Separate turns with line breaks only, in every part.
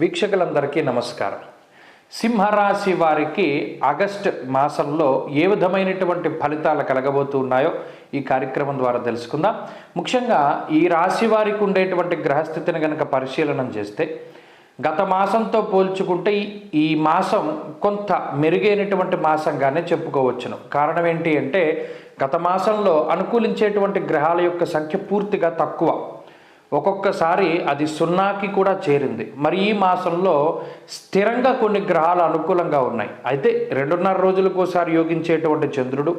వీక్షకులందరికీ నమస్కారం. సింహరాశి వారికి ఆగస్ట్ మాసంలో ఏ విధమైనటువంటి ఫలితాలు కలగబోతున్నాయో ఈ కార్యక్రమం ద్వారా తెలుసుకుందాం. ముఖ్యంగా ఈ రాశి వారికి ఉండేటువంటి గ్రహస్థితిని కనుక పరిశీలనం చేస్తే గత మాసంతో పోల్చుకుంటే ఈ- ఈ మాసం కొంత మెరుగైనటువంటి మాసంగానే చెప్పుకోవచ్చును. కారణం ఏంటి అంటే గత మాసంలో అనుకూలించేటువంటి గ్రహాల యొక్క సంఖ్య పూర్తిగా తక్కువ. ఒక్కొక్కసారి అది సున్నాకి కూడా చేరింది. మరి ఈ మాసంలో స్థిరంగా కొన్ని గ్రహాలు అనుకూలంగా ఉన్నాయి. అయితే రెండున్నర రోజులకు ఒకసారి యోగించేటువంటి చంద్రుడు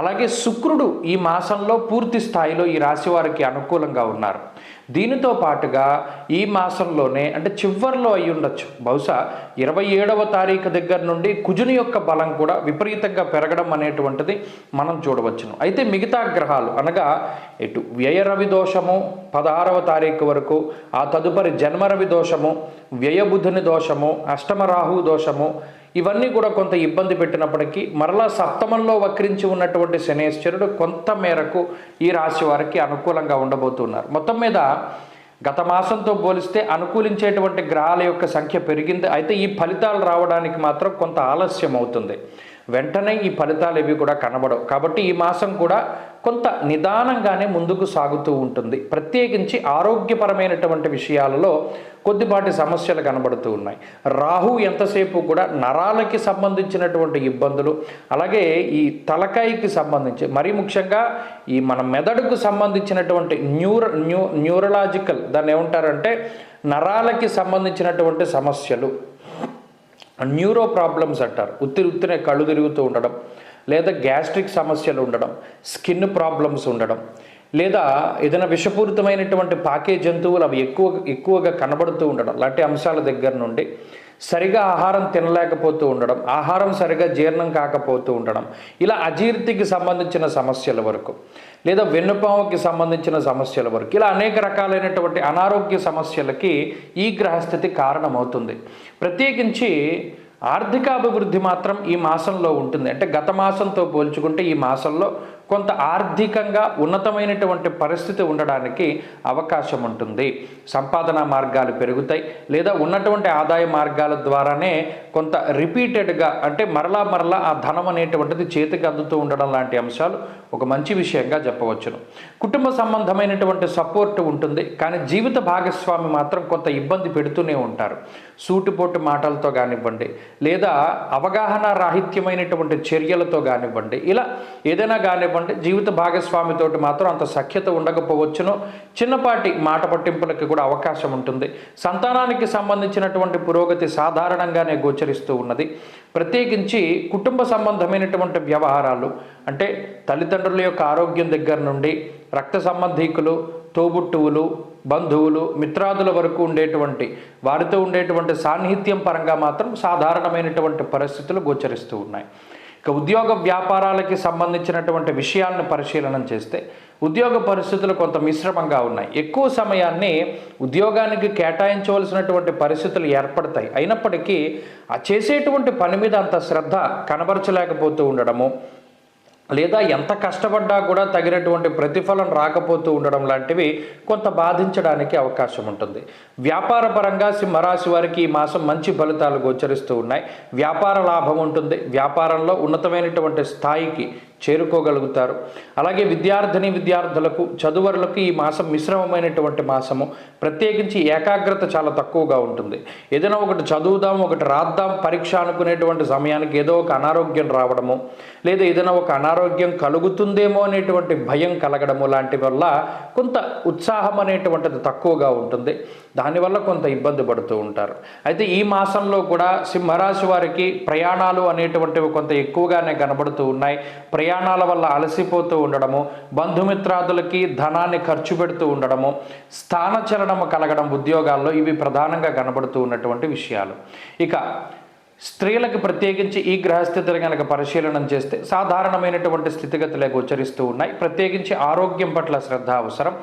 అలాగే శుక్రుడు ఈ మాసంలో పూర్తి స్థాయిలో ఈ రాశి వారికి అనుకూలంగా ఉన్నారు. దీనితో పాటుగా ఈ మాసంలోనే అంటే చివరిలో అయి ఉండొచ్చు. బహుశా ఇరవై ఏడవ తారీఖు దగ్గర నుండి కుజుని యొక్క బలం కూడా విపరీతంగా పెరగడం అనేటువంటిది మనం చూడవచ్చును. అయితే మిగతా గ్రహాలు అనగా ఇటు వ్యయ రవి దోషము పదహారవ తారీఖు వరకు ఆ తదుపరి జన్మరవి దోషము వ్యయబుధుని దోషము అష్టమ రాహు దోషము ఇవన్నీ కూడా కొంత ఇబ్బంది పెట్టినప్పటికీ మరలా సప్తమంలో వక్రించి ఉన్నటువంటి శనేశ్వరుడు కొంత మేరకు ఈ రాశి వారికి అనుకూలంగా ఉండబోతున్నారు. మొత్తం మీద గత మాసంతో పోలిస్తే అనుకూలించేటువంటి గ్రహాల యొక్క సంఖ్య పెరిగింది. అయితే ఈ ఫలితాలు రావడానికి మాత్రం కొంత ఆలస్యం అవుతుంది వెంటనే ఈ ఫలితాలు ఇవి కూడా కనబడవు. కాబట్టి ఈ మాసం కూడా కొంత నిదానంగానే ముందుకు సాగుతూ ఉంటుంది. ప్రత్యేకించి ఆరోగ్యపరమైనటువంటి విషయాలలో కొద్దిపాటి సమస్యలు కనబడుతూ ఉన్నాయి. రాహు ఎంతసేపు కూడా నరాలకి సంబంధించినటువంటి ఇబ్బందులు అలాగే ఈ తలకాయకి సంబంధించి మరీ ముఖ్యంగా ఈ మన మెదడుకు సంబంధించినటువంటి న్యూర న్యూ న్యూరలాజికల్ దాన్ని ఏమంటారంటే నరాలకి సంబంధించినటువంటి సమస్యలు. న్యూరో ప్రాబ్లమ్స్ అంటారు. ఉత్తిరి ఉత్తినే కళ్ళు తిరుగుతూ ఉండడం. లేదా గ్యాస్ట్రిక్ సమస్యలు ఉండడం స్కిన్ ప్రాబ్లమ్స్ ఉండడం లేదా ఏదైనా విషపూరితమైనటువంటి పాకే జంతువులు అవి ఎక్కువ ఎక్కువగా కనబడుతూ ఉండడం లాంటి అంశాల దగ్గర నుండి సరిగా ఆహారం తినలేకపోతూ ఉండడం ఆహారం సరిగా జీర్ణం కాకపోతూ ఉండడం ఇలా అజీర్తికి సంబంధించిన సమస్యల వరకు లేదా వెన్నుపాముకి సంబంధించిన సమస్యల వరకు ఇలా అనేక రకాలైనటువంటి అనారోగ్య సమస్యలకి ఈ గ్రహస్థితి కారణమవుతుంది. ప్రత్యేకించి ఆర్థికాభివృద్ధి మాత్రం ఈ మాసంలో ఉంటుంది. అంటే గత మాసంతో పోల్చుకుంటే ఈ మాసంలో కొంత ఆర్థికంగా ఉన్నతమైనటువంటి పరిస్థితి ఉండడానికి అవకాశం ఉంటుంది. సంపాదన మార్గాలు పెరుగుతాయి. లేదా ఉన్నటువంటి ఆదాయ మార్గాల ద్వారానే కొంత రిపీటెడ్గా అంటే మరలా మరలా ఆ ధనం అనేటువంటిది చేతికి అందుతూ ఉండడం లాంటి అంశాలు ఒక మంచి విషయంగా చెప్పవచ్చును. కుటుంబ సంబంధమైనటువంటి సపోర్ట్ ఉంటుంది. కానీ జీవిత భాగస్వామి మాత్రం కొంత ఇబ్బంది పెడుతూనే ఉంటారు. సూటిపోటు మాటలతో కానివ్వండి. లేదా అవగాహన రాహిత్యమైనటువంటి చర్యలతో కానివ్వండి. ఇలా ఏదైనా కానివ్వండి. జీవిత భాగస్వామితోటి మాత్రం అంత సఖ్యత ఉండకపోవచ్చును. చిన్నపాటి మాట పట్టింపులకి కూడా అవకాశం ఉంటుంది. సంతానానికి సంబంధించినటువంటి పురోగతి సాధారణంగానే గోచరిస్తూ ఉన్నది. ప్రత్యేకించి కుటుంబ సంబంధమైనటువంటి వ్యవహారాలు అంటే తల్లిదండ్రుల యొక్క ఆరోగ్యం దగ్గర నుండి రక్త సంబంధీకులు తోబుట్టువులు బంధువులు మిత్రాదుల వరకు ఉండేటువంటి వారితో ఉండేటువంటి సాన్నిహిత్యం పరంగా మాత్రం సాధారణమైనటువంటి పరిస్థితులు గోచరిస్తూ ఉన్నాయి. ఇక ఉద్యోగ వ్యాపారాలకి సంబంధించినటువంటి విషయాలను పరిశీలన చేస్తే ఉద్యోగ పరిస్థితులు కొంత మిశ్రమంగా ఉన్నాయి. ఎక్కువ సమయాన్ని ఉద్యోగానికి కేటాయించవలసినటువంటి పరిస్థితులు ఏర్పడతాయి. అయినప్పటికీ ఆ చేసేటువంటి పని మీద అంత శ్రద్ధ కనబరచలేకపోతూ ఉండడము లేదా ఎంత కష్టపడ్డా కూడా తగినటువంటి ప్రతిఫలం రాకపోతూ ఉండడం లాంటివి కొంత బాధించడానికి అవకాశం ఉంటుంది. వ్యాపార పరంగా సింహరాశి వారికి ఈ మాసం మంచి ఫలితాలు గోచరిస్తూ ఉన్నాయి. వ్యాపార లాభం ఉంటుంది. వ్యాపారంలో ఉన్నతమైనటువంటి స్థాయికి చేరుకోగలుగుతారు. అలాగే విద్యార్థిని విద్యార్థులకు చదువరులకు ఈ మాసం మిశ్రమమైనటువంటి మాసము. ప్రత్యేకించి ఏకాగ్రత చాలా తక్కువగా ఉంటుంది. ఏదైనా ఒకటి చదువుదాం ఒకటి రాద్దాం పరీక్ష అనుకునేటువంటి సమయానికి ఏదో ఒక అనారోగ్యం రావడము లేదా ఏదైనా ఒక అనారోగ్యం కలుగుతుందేమో అనేటువంటి భయం కలగడము లాంటి వల్ల కొంత ఉత్సాహం అనేటువంటిది తక్కువగా ఉంటుంది. దానివల్ల కొంత ఇబ్బంది పడుతూ ఉంటారు. అయితే ఈ మాసంలో కూడా సింహరాశి వారికి ప్రయాణాలు అనేటువంటివి కొంత ఎక్కువగానే కనబడుతూ ఉన్నాయి. ప్రయాణాల వల్ల అలసిపోతూ ఉండడము బంధుమిత్రాదులకి ధనాన్ని ఖర్చు పెడుతూ ఉండడము స్థానచలనము కలగడం ఉద్యోగాల్లో ఇవి ప్రధానంగా కనబడుతూ ఉన్నటువంటి విషయాలు. ఇక స్త్రీలకు ప్రత్యేకించి ఈ గ్రహస్థితులు కనుక పరిశీలనం చేస్తే సాధారణమైనటువంటి స్థితిగతులకు గోచరిస్తూ ఉన్నాయి. ప్రత్యేకించి ఆరోగ్యం పట్ల శ్రద్ధ అవసరం.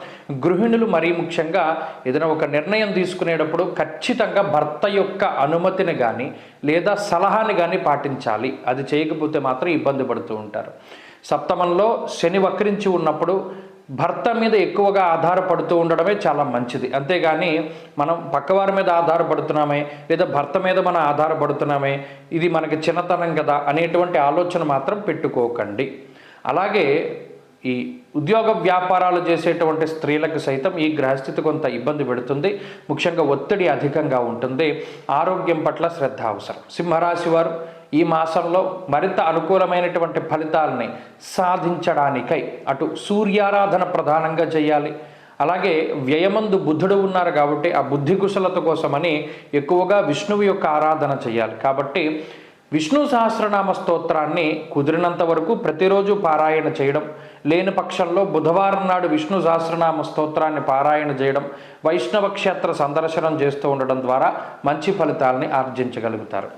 గృహిణులు మరీ ముఖ్యంగా ఏదైనా ఒక నిర్ణయం తీసుకునేటప్పుడు ఖచ్చితంగా భర్త యొక్క అనుమతిని కానీ లేదా సలహాని కానీ పాటించాలి. అది చేయకపోతే మాత్రం ఇబ్బంది పడుతూ ఉంటారు. సప్తమంలో శని వక్రించి ఉన్నప్పుడు భర్త మీద ఎక్కువగా ఆధారపడుతూ ఉండడమే చాలా మంచిది. అంతేగాని మనం పక్కవారి మీద ఆధారపడుతున్నామే లేదా భర్త మీద మనం ఆధారపడుతున్నామే ఇది మనకి చిన్నతనం కదా అనేటువంటి ఆలోచన మాత్రం పెట్టుకోకండి. అలాగే ఈ ఉద్యోగ వ్యాపారాలు చేసేటువంటి స్త్రీలకు సైతం ఈ గ్రహస్థితి కొంత ఇబ్బంది పెడుతుంది. ముఖ్యంగా ఒత్తిడి అధికంగా ఉంటుంది. ఆరోగ్యం పట్ల శ్రద్ధ అవసరం. సింహరాశి వారు ఈ మాసంలో మరింత అనుకూలమైనటువంటి ఫలితాలని సాధించడానికై అటు సూర్యారాధన ప్రధానంగా చేయాలి. అలాగే వ్యయమందు బుద్ధుడు ఉన్నారు కాబట్టి ఆ బుద్ధి కుశలత కోసమని ఎక్కువగా విష్ణువు యొక్క ఆరాధన చేయాలి. కాబట్టి విష్ణు సహస్రనామ స్తోత్రాన్ని కుదిరినంత వరకు ప్రతిరోజు పారాయణ చేయడం లేని పక్షంలో బుధవారం నాడు విష్ణు సహస్రనామ స్తోత్రాన్ని పారాయణ చేయడం వైష్ణవ క్షేత్ర సందర్శనం చేస్తూ ఉండడం ద్వారా మంచి ఫలితాలని ఆర్జించగలుగుతారు.